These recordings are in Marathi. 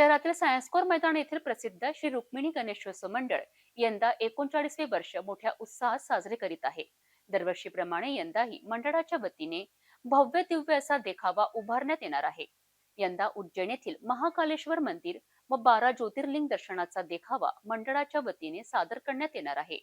शहरातील सायन्सकोर मैदान येथील प्रसिद्ध श्री रुक्मिणी गणेशोत्सव मंडळ यंदा एकोणचाळीसवे वर्ष मोठ्या उत्साहात साजरे करीत आहे. दरवर्षीप्रमाणे यंदाही मंडळाच्या वतीने भव्य दिव्य असा देखावा उभारण्यात येणार आहे. यंदा उज्जैन येथील महाकालेश्वर मंदिर व बारा ज्योतिर्लिंग दर्शनाचा देखावा मंडळाच्या वतीने सादर करण्यात येणार आहे.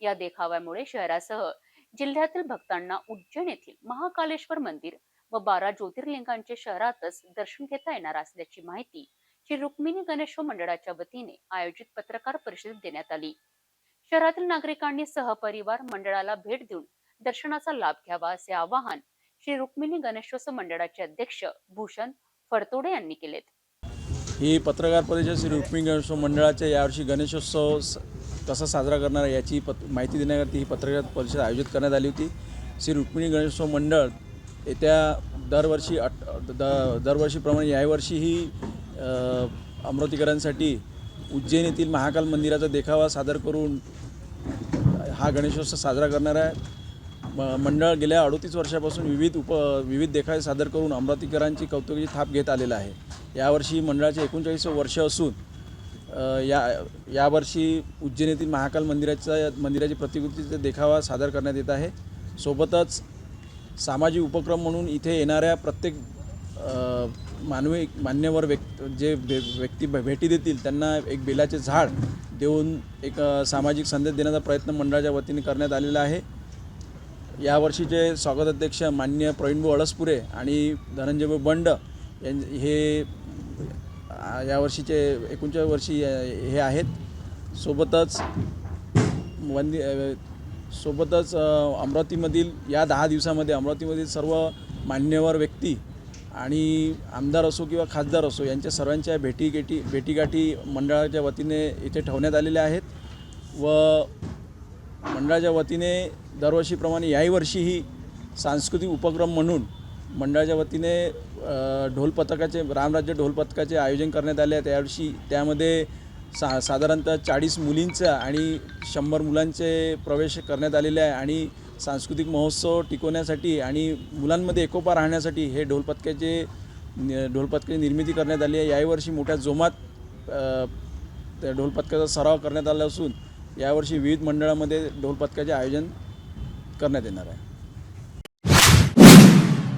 या देखाव्यामुळे शहरासह जिल्ह्यातील भक्तांना उज्जैन येथील महाकालेश्वर मंदिर व बारा ज्योतिर्लिंगांचे शहरातच दर्शन घेता येणार असल्याची माहिती श्री रुक्मिणी गणेश मंडळाच्या वतीने आयोजित पत्रकार परिषदेत देण्यात आली. शहरातील नागरिकांनी सहपरिवार मंडळाला भेट देऊन दर्शनाचा लाभ घ्यावा असे आवाहन श्री रुक्मिणी गणेशोत्सव मंडळाचे अध्यक्ष भूषण फडतोडे यांनी केलेत ही पत्रकार परिषद श्री रुक्मिणी गणेशोत्सव मंडळाच्या यावर्षी गणेशोत्सव कसा साजरा करणार याची पत माहिती देण्याकरता ही पत्रकार परिषद आयोजित करण्यात आली होती. श्री रुक्मिणी गणेशोत्सव मंडळ येत्या दरवर्षी अट द दरवर्षीप्रमाणे यावर्षीही ही अमरावतीकरांसाठी उज्जैन येथील महाकाल मंदिराचा देखावा सादर करून हा गणेशोत्सव साजरा करणार आहे. म मंडळ गेल्या अडोतीस वर्षापासून विविध उप विविध देखावे सादर करून अमरावतीकरांची कौतुकाची थाप घेत आलेला आहे. यावर्षी मंडळाचे एकोणचाळीस वर्ष असून या यावर्षी उज्जैन येथील महाकाल मंदिराचा मंदिराची प्रतिकृतीचा देखावा सादर करण्यात येत आहे. सोबतच सामाजिक उपक्रम म्हणून इथे येणाऱ्या प्रत्येक मानवी मान्यवर व्यक्त जे भे व्यक्ती भे- भेटी देतील त्यांना एक बेलाचे झाड देऊन एक सामाजिक संदेश देण्याचा प्रयत्न मंडळाच्या वतीने करण्यात आलेला आहे. यावर्षीचे स्वागताध्यक्ष मान्य प्रवीणभाऊ अळसपुरे आणि धनंजयभाऊ बंड यां हे यावर्षीचे एकोणच्या वर्षी हे आहेत. सोबतच वंदी सोबतच अमरावतीमधील या दहा दिवसामध्ये अमरावतीमधील सर्व मान्यवर व्यक्ती आणि आमदार असो किंवा खासदार असो यांच्या सर्वांच्या भेटीगेटी भेटीगाठी मंडळाच्या वतीने इथे ठेवण्यात आलेल्या आहेत. व मंडळाच्या वतीने दरवर्षीप्रमाणे याही वर्षीही सांस्कृतिक उपक्रम म्हणून मंडळाच्या वतीने ढोल पथकाचे रामराज्य ढोल पथकाचे आयोजन करण्यात आले आहे त्यावर्षी त्यामध्ये सा साधारणतः चाळीस मुलींचा आणि शंभर मुलांचे प्रवेश करण्यात आलेले आहे आणि सांस्कृतिक महोत्सव टिकवण्यासाठी आणि मुलांमध्ये एकोपा राहण्यासाठी हे ढोल ढोलपथकाची निर्मिती करण्यात आली आहे. यावर्षी मोठ्या जोमात त्या ढोलपथकाचा सराव करण्यात आला असून यावर्षी विविध मंडळामध्ये ढोलपथकाचे आयोजन करण्यात येणार आहे.